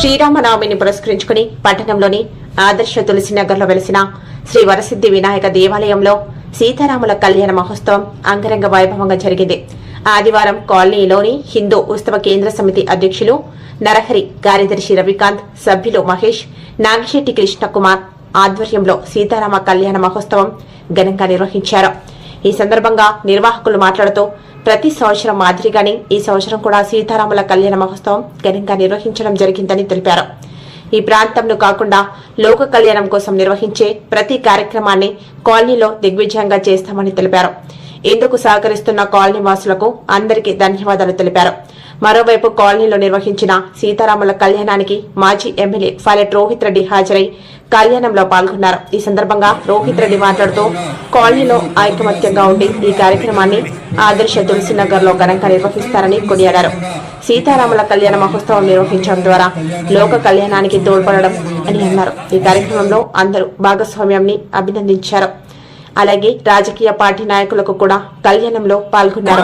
శ్రీరామనవమిని పురస్కరించుకుని పట్టణంలోని ఆదర్శ తులసినగర్లో వెలిసిన శ్రీ వరసిద్ధి వినాయక దేవాలయంలో సీతారాముల కళ్యాణ మహోత్సవం అంగరంగ వైభవంగా జరిగింది. ఆదివారం కాలనీలోని హిందూ ఉత్సవ కేంద్ర సమితి అధ్యక్షులు నరహరి కార్యదర్శి రవికాంత్ సభ్యులు మహేష్ నాగిశెట్టి కృష్ణకుమార్ ఆధ్వర్యంలో సీతారామ కళ్యాణ మహోత్సవం ఘనంగా నిర్వహించారు. ఈ సందర్భంగా నిర్వాహకులు మాట్లాడుతూ ప్రతి సంవత్సరం మాదిరిగానే ఈ సంవత్సరం కూడా సీతారాముల కళ్యాణ మహోత్సవం ఘనంగా నిర్వహించడం జరిగిందని తెలిపారు. ఈ ప్రాంతంను కాకుండా లోక కళ్యాణం కోసం నిర్వహించే ప్రతి కార్యక్రమాన్ని కాలనీలో దిగ్విజయంగా చేస్తామని తెలిపారు. ఇందుకు సహకరిస్తున్న కాలనీ వాసులకు అందరికీ ధన్యవాదాలు తెలిపారు. మరోవైపు కాలనీలో నిర్వహించిన సీతారాముల కళ్యాణానికి మాజీ ఎమ్మెల్యే ఫైలెట్ రోహిత్ రెడ్డి హాజరై కళ్యాణంలో పాల్గొన్నారు. ఈ సందర్భంగా రోహిత్ రెడ్డి మాట్లాడుతూ కాలనీలో ఐకమత్యంగా ఉండి ఈ కార్యక్రమాన్ని ఆదర్శ తులసినగర్లో ఘనంగా నిర్వహిస్తారని కొనియాడారు. సీతారాముల కళ్యాణ మహోత్సవం నిర్వహించడం ద్వారా లోక కళ్యాణానికి తోడ్పడడం అని అన్నారు. ఈ కార్యక్రమంలో అందరూ భాగస్వామ్యాన్ని అభినందించారు. అలాగే రాజకీయ పార్టీ నాయకులకు కూడా కళ్యాణంలో పాల్గొన్నారు.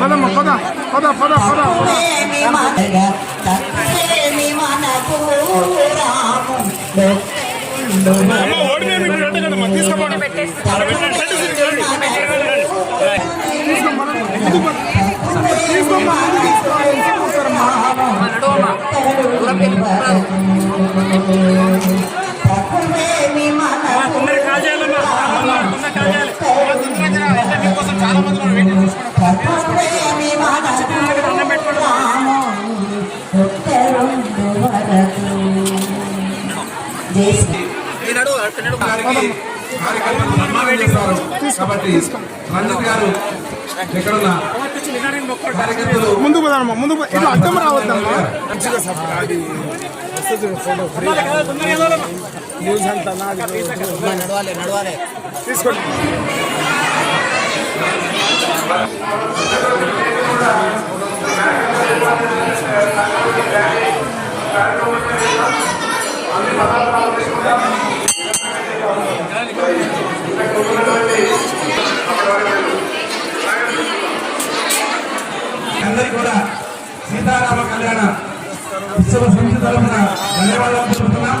పదమ్మ పద పద పద పద. ఓడిపోయి మీకు కాబట్టి రంజిత్ గారు ఎక్కడున్నా? కార్యకర్తలు ముందు ఇట్లా అడ్డం రావద్దమ్మా. న్యూస్ అంతా నాది తీసుకోండి అందరికీ కూడా సీతారామ కళ్యాణ ఉత్సవ సమితి తరఫున ధన్యవాదాలు తెలుపుతున్నాం.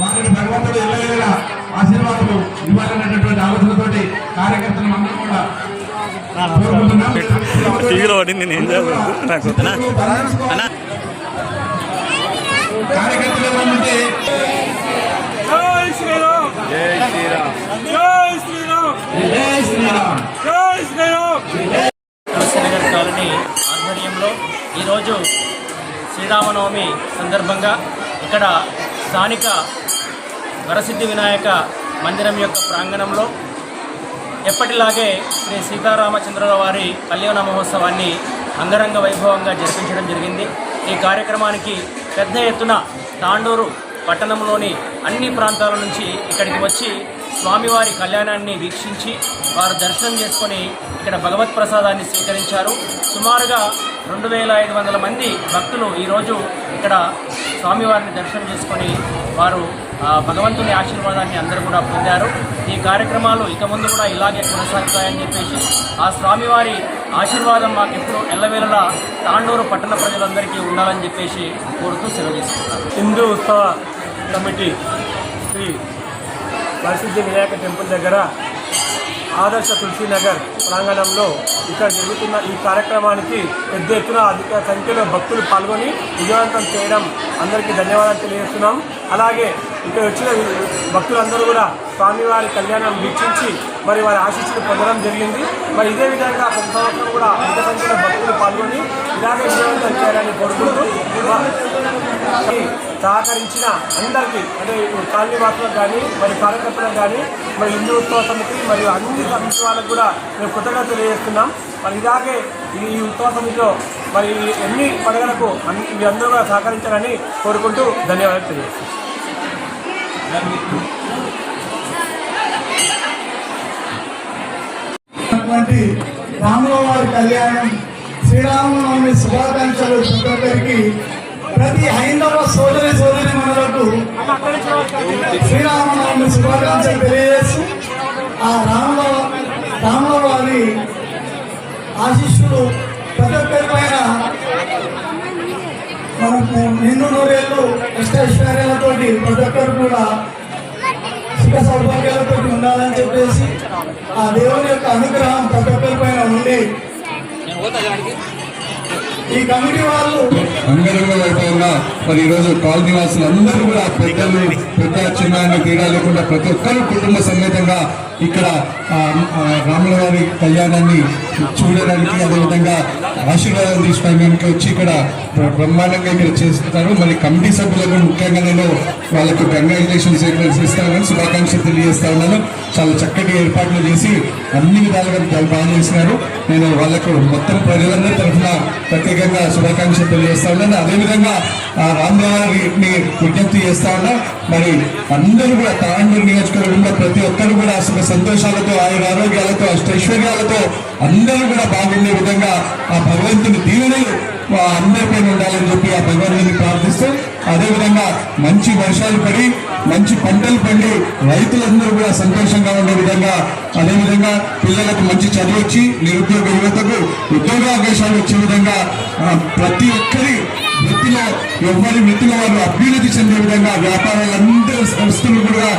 వారిని భగవంతుడు ఎల్లవేళ ఆశీర్వాదాలు ఇవ్వాలనేటటువంటి ఆలోచనతోటి కార్యకర్తలు అందరూ కూడా టీవీలో పడింది నేను చేయలేదు నాకు వద్దునా? అన్నా తులసినగర్ కాలనీ ఆధ్వర్యంలో ఈరోజు శ్రీరామనవమి సందర్భంగా ఇక్కడ స్థానిక వరసిద్ధి వినాయక మందిరం యొక్క ప్రాంగణంలో ఎప్పటిలాగే శ్రీ సీతారామచంద్రుల వారి కళ్యాణ మహోత్సవాన్ని అంగరంగ వైభవంగా జరిపించడం జరిగింది. ఈ కార్యక్రమానికి పెద్ద ఎత్తున తాండూరు పట్టణంలోని అన్ని ప్రాంతాల నుంచి ఇక్కడికి వచ్చి స్వామివారి కళ్యాణాన్ని వీక్షించి వారు దర్శనం చేసుకొని ఇక్కడ భగవత్ ప్రసాదాన్ని స్వీకరించారు. సుమారుగా రెండు వేల ఐదు వందల మంది భక్తులు ఈరోజు ఇక్కడ స్వామివారిని దర్శనం చేసుకొని వారు భగవంతుని ఆశీర్వాదాన్ని అందరూ కూడా పొందారు. ఈ కార్యక్రమాలు ఇక ముందు కూడా ఇలాగే కొనసాగుతాయని చెప్పేసి ఆ స్వామివారి ఆశీర్వాదం మాకు ఎప్పుడు ఎల్లవేళలా తాండూరు పట్టణ ప్రజలందరికీ ఉండాలని చెప్పేసి కోరుతూ సెలవు హిందూ ఉత్సవ కమిటీ శ్రీ వరసిద్ధి వినాయక టెంపుల్ దగ్గర ఆదర్శ తులసీనగర్ ప్రాంగణంలో ఇక్కడ జరుగుతున్న ఈ కార్యక్రమానికి పెద్ద ఎత్తున అధిక సంఖ్యలో భక్తులు పాల్గొని విజయవంతం చేయడం అందరికీ ధన్యవాదాలు తెలియజేస్తున్నాం. అలాగే ఇక్కడ వచ్చిన భక్తులందరూ కూడా స్వామివారి కళ్యాణం వీక్షించి మరి వారి ఆశీస్సులు పొందడం జరిగింది. మరి ఇదే విధంగా ప్రతి సంవత్సరం కూడా అంత సంఖ్యలో భక్తులు పాల్గొని ఇలాగే విజయవంతం చేయాలని కోరుకుంటూ సహకరించిన అందరికీ అంటే కాలనీవాసులకు కానీ మరి కార్యకర్తలకు కానీ మరి హిందూత్వ సమితి మరియు అన్ని సమితి వాళ్ళకు కూడా మేము కృతజ్ఞత తెలియజేస్తున్నాం. మరి ఇలాగే ఈ ఈ ఉత్సవ సమితిలో మరి ఎన్ని పండుగలకు మీ అందరూ కూడా సహకరించాలని కోరుకుంటూ ధన్యవాదాలు తెలియజేస్తున్నాను. ఉన్నటువంటి కళ్యాణం శ్రీరామనవమి శుభాకాంక్షలు ప్రతి ప్రతి హైందవ సోదరి సోదరి మనులకు శ్రీరామనవమి శుభాకాంక్షలు తెలియజేస్తూ ఆ రామ రామవారి ఆశిష్యులు ప్రతి ఒక్కరి పైన మనకు నిన్ను నూరేళ్ళు ఇష్టైశ్వర్యాలతోటి ప్రతి ఒక్కరు కూడా సుఖ సౌభాగ్యాలతో ఉండాలని చెప్పేసి ఆ దేవుని యొక్క అనుగ్రహం ప్రతి ఒక్కరి పైన ఉండి ఈ కమిటీ వాళ్ళు అంగరంగ వైభవంగా మరి ఈరోజు కాలనీ వాసులు అందరూ కూడా పెద్దలు పెద్ద చిన్న తేడా లేకుండా ప్రతి ఒక్కరు కుటుంబ సమేతంగా ఇక్కడ రాముల గారి కళ్యాణాన్ని చూడడానికి అదేవిధంగా ఆశీర్వాదం తీసుకోవడానికి వచ్చి ఇక్కడ బ్రహ్మాండంగా ఇక్కడ చేస్తారు. మరి కమిటీ సభ్యులకు ముఖ్యంగా నేను వాళ్ళకు కంగ్రాచులేషన్స్ ఇస్తానని శుభాకాంక్షలు తెలియజేస్తా ఉన్నాను. చాలా చక్కటి ఏర్పాట్లు చేసి అన్ని విధాలుగా బాగా చేసినారు. నేను వాళ్ళకు మొత్తం ప్రజలందరి తరఫున ప్రత్యేకంగా శుభాకాంక్షలు తెలియజేస్తా ఉన్నాను. అదేవిధంగా ఆ రామవారిని విజ్ఞప్తి చేస్తా ఉన్నా మరి అందరూ కూడా తాండూరు నియోజకవర్గంలో ప్రతి ఒక్కరు కూడా సుఖ సంతోషాలతో ఆయన ఆరోగ్యాలతో అష్టైశ్వర్యాలతో అందరూ కూడా బాగుండే విధంగా ఆ భగవంతుని దీవెనలు ఆ అందరిపైన ఉండాలని చెప్పి ఆ భగవంతుని ప్రార్థిస్తూ అదేవిధంగా మంచి వర్షాలు పడి మంచి పంటలు పండి రైతులందరూ కూడా సంతోషంగా ఉండే విధంగా అదేవిధంగా పిల్లలకు మంచి చదువు వచ్చి నిరుద్యోగ యువతకు ఉద్యోగ అవకాశాలు వచ్చే విధంగా ప్రతి ఒక్కరి వృత్తిలో ఎవరి వృత్తిలో వారు అభివృద్ధి చెందే విధంగా వ్యాపారాలందరూ సంస్థలు కూడా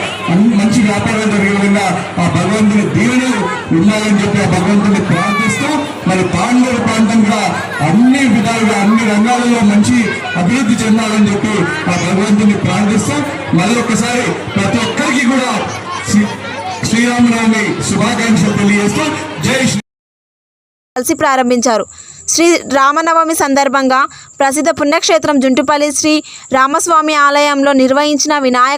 మంచి వ్యాపారం జరిగే విధంగా ఆ భగవంతుని దీవెని ఉండాలని చెప్పి ఆ భగవంతుని ప్రార్థిస్తూ మరి తాండూరు ప్రాంతం కూడా అన్ని విధాలుగా అన్ని రంగాలలో మంచి అభివృద్ధి చెందాలని చెప్పి ఆ భగవంతుని ప్రార్థిస్తూ మళ్ళీ ఒకసారి ప్రతి ఒక్కరికి కూడా శ్రీరామనవమి శుభాకాంక్షలు తెలియజేస్తూ జై శ్రీ కలిసి ప్రారంభించారు. శ్రీ రామనవమి సందర్భంగా ప్రసిద్ధ పుణ్యక్షేత్రం జుంటుపల్లి శ్రీ రామస్వామి ఆలయంలో నిర్వహించిన వినాయక